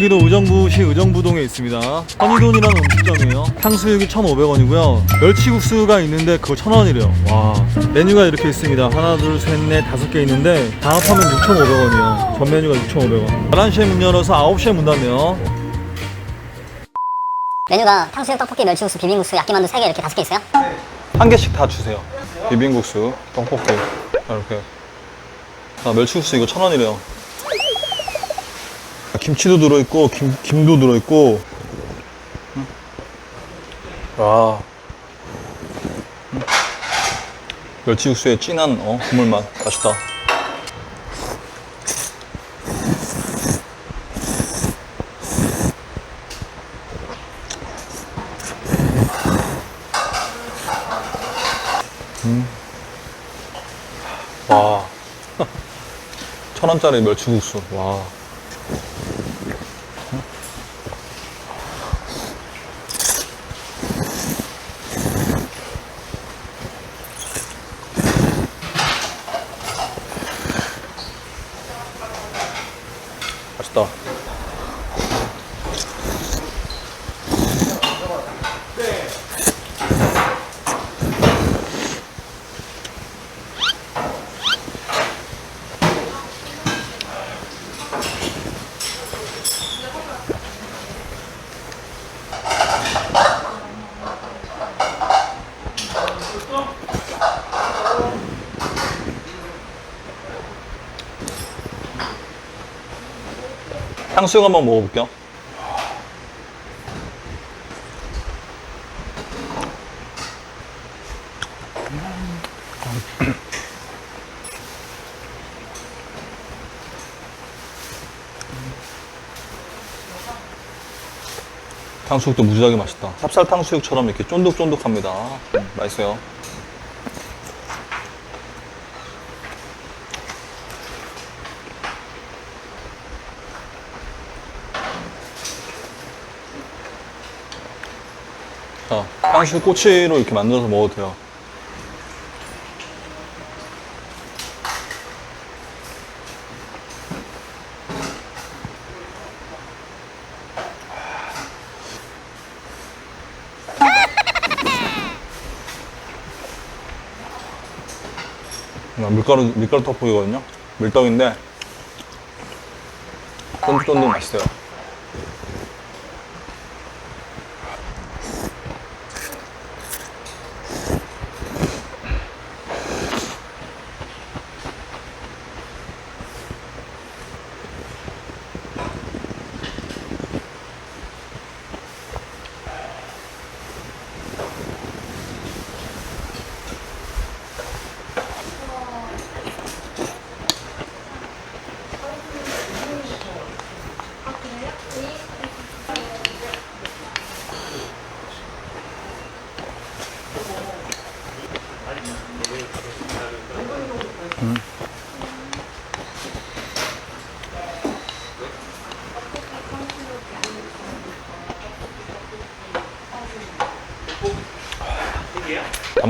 경기도 의정부시 의정부동에 있습니다. 허니돈이라는 음식점이에요. 탕수육이 1,500원이고요. 멸치국수가 있는데 그거 1,000원이래요. 와. 메뉴가 이렇게 있습니다. 하나, 둘, 셋, 넷, 다섯 개 있는데 다 합하면 6,500원이에요. 전 메뉴가 6,500원. 11시에 문 열어서 9시에 문 닫네요. 메뉴가 탕수육, 떡볶이, 멸치국수, 비빔국수, 야끼만두 3개 이렇게 5개 있어요? 한 개씩 다 주세요. 비빔국수, 떡볶이 이렇게. 아, 멸치국수 이거 천 원이래요. 아, 김치도 들어있고 김, 김도 들어있고. 음. 와. 음. 멸치국수의 진한 어, 국물 맛 맛있다. 와. 천 원짜리 멸치국수. 와. 맛있다. 탕수육 한번 먹어볼게요. 탕수육도 무지하게 맛있다. 찹쌀 탕수육처럼 이렇게 쫀득쫀득합니다. 음, 맛있어요. 자, 탕수육 꼬치로 이렇게 만들어서 먹어도 돼요. 아, 밀가루, 밀가루 떡볶이거든요. 밀떡인데, 쫀득쫀득 맛있어요.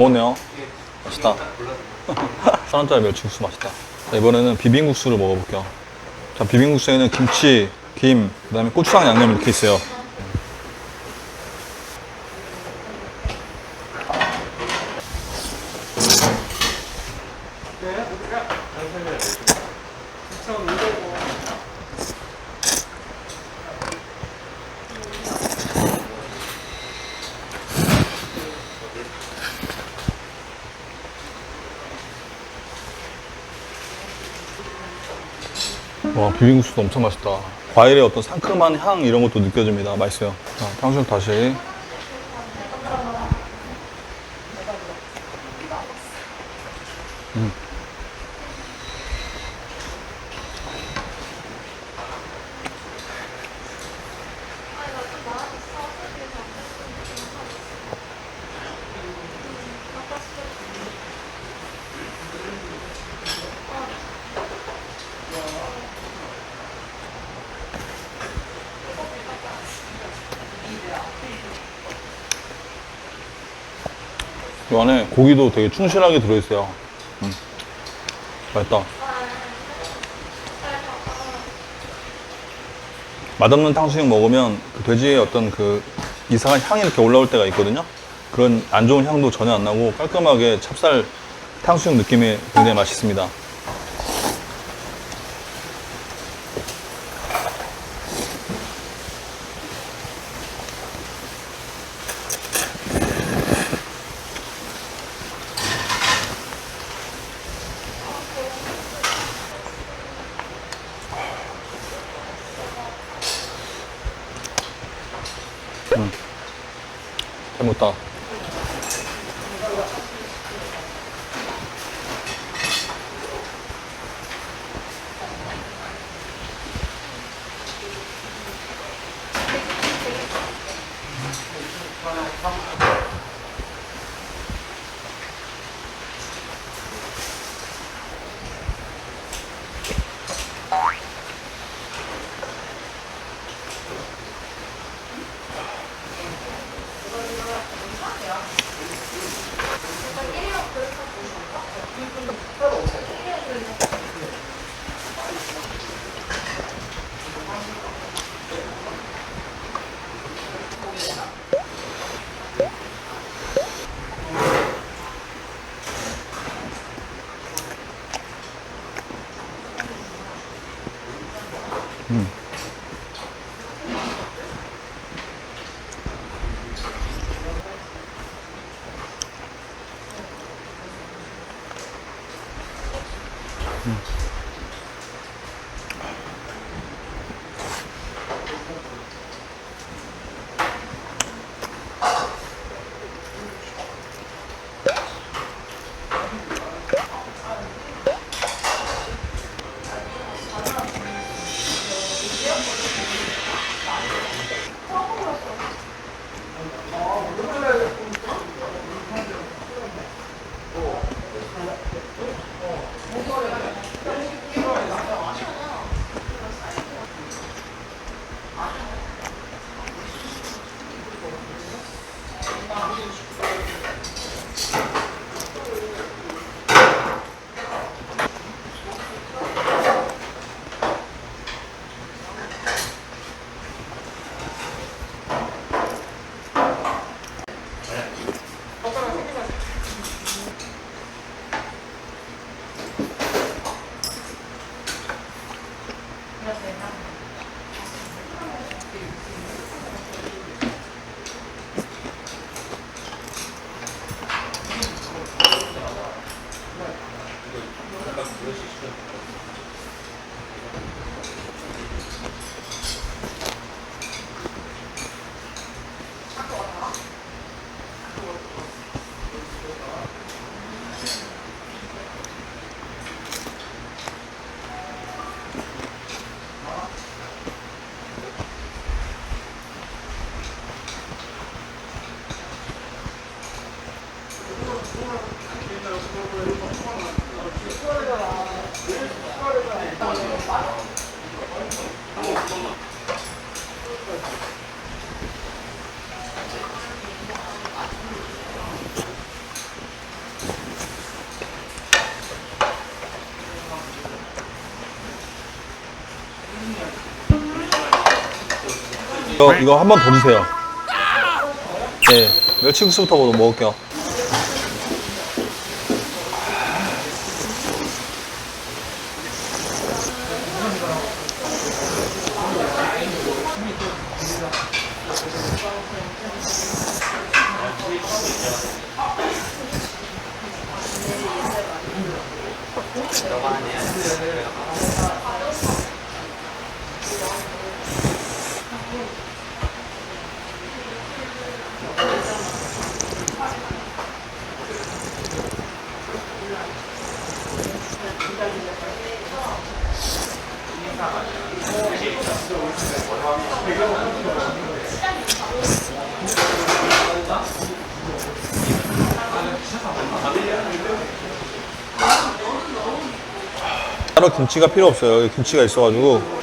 먹네요. 맛있다. 천 원짜리 멸치국수 맛있다. 자, 이번에는 비빔국수를 먹어볼게요. 자, 비빔국수에는 김치, 김, 그 다음에 고추장 양념 이렇게 있어요. 와, 비빔국수도 엄청 맛있다. 과일의 어떤 상큼한 향 이런 것도 느껴집니다. 맛있어요. 자, 탕수육 다시. 음. 안에 고기도 되게 충실하게 들어있어요. 음. 맛있다. 맛없는 탕수육 먹으면 그 돼지의 어떤 그 이상한 향이 이렇게 올라올 때가 있거든요. 그런 안 좋은 향도 전혀 안 나고 깔끔하게 찹쌀 탕수육 느낌이 굉장히 맛있습니다. Тому так. 음. 어. Thank you. 잘 먹다. 이거, 이거 한 번 더 주세요. 네, 멸치국수부터 먹- 먹을게요. 따로 김치가 필요 없어요. 여기 김치가 있어가지고.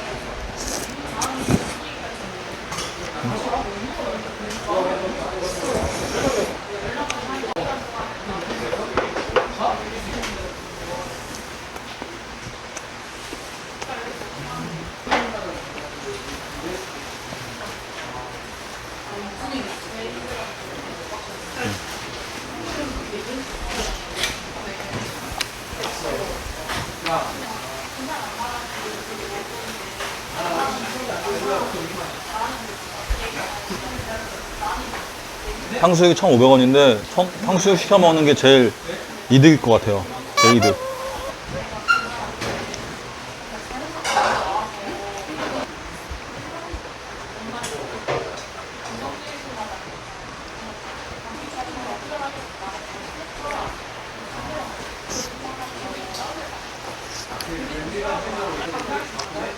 탕수육이 1,500원인데 탕수육 시켜 먹는 게 제일 이득일 것 같아요. 제일 이득.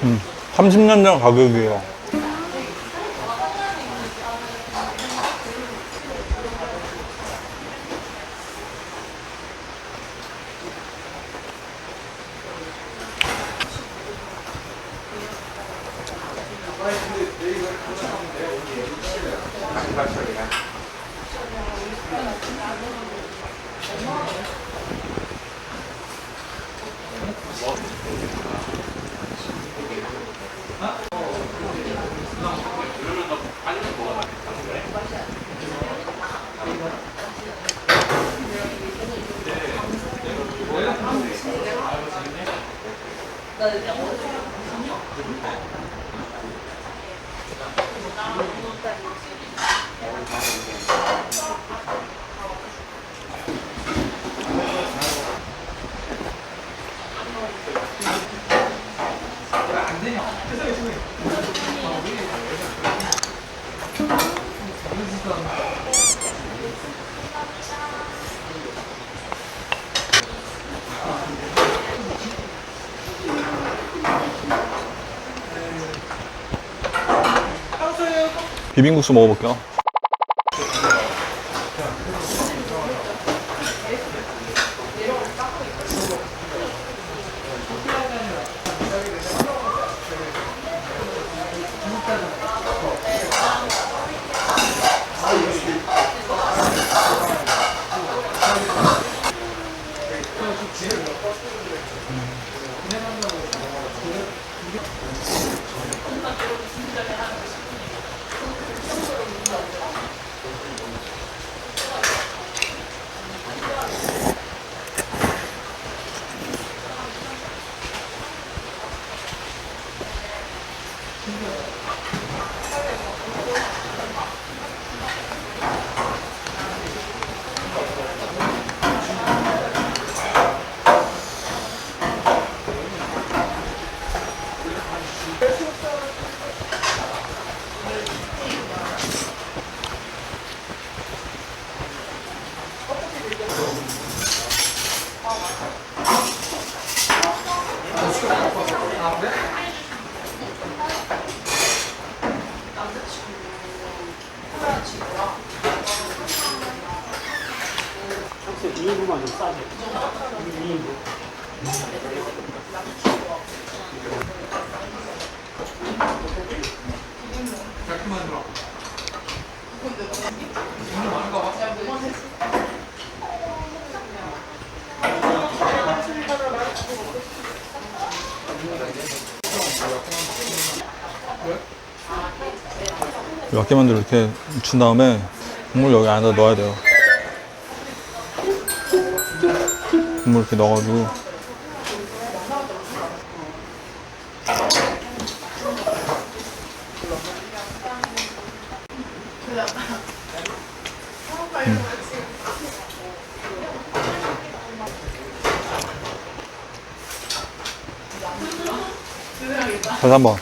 음, 30년 전 가격이에요. Thanks, 비빔국수 먹어볼게요. 신기하다. 약계만두 이렇게 준 다음에 국물 여기 안에다 넣어야 돼요. 국물 이렇게 넣어가지고. 다시 한번.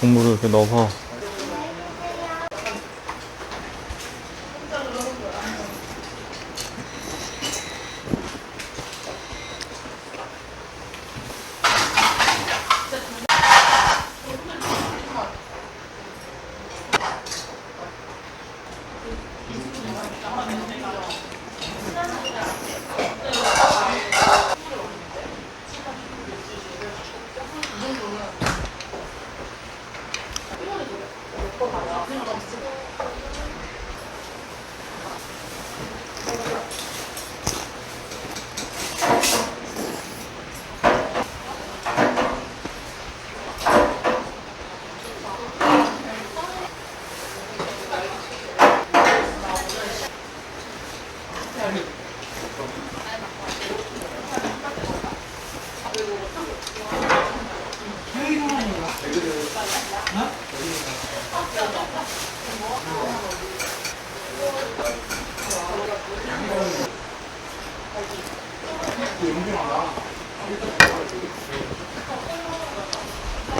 국물을 이렇게 넣어서 all over. I'm like,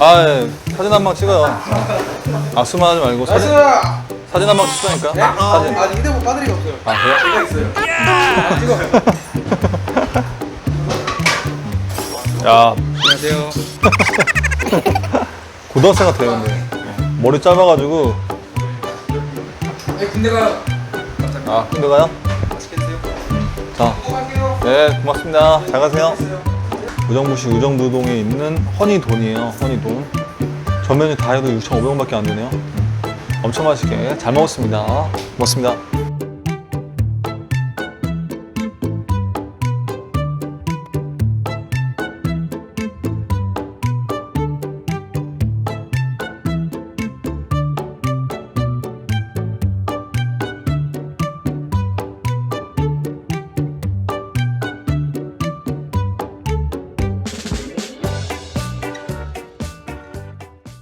아, 예. 사진 한 방 찍어요. 악수만 하지 말고 사진, 사진 한 방 찍자니까. 사진. 아직 휴대폰 배터리가 없어요. 아, 그래? 제가 있어요. 야, 안녕하세요. 고등학생 같아요, 근데. 머리 짧아가지고. 네, 군대 가요. 아? 맛있게 드세요. 자, 또 갈게요. 네, 고맙습니다. 잘 가세요. 의정부시 의정부동에 있는 허니돈이에요. 허니돈. 전면이 다 해도 6,500원밖에 안 되네요. 엄청 맛있게 잘 먹었습니다. 고맙습니다.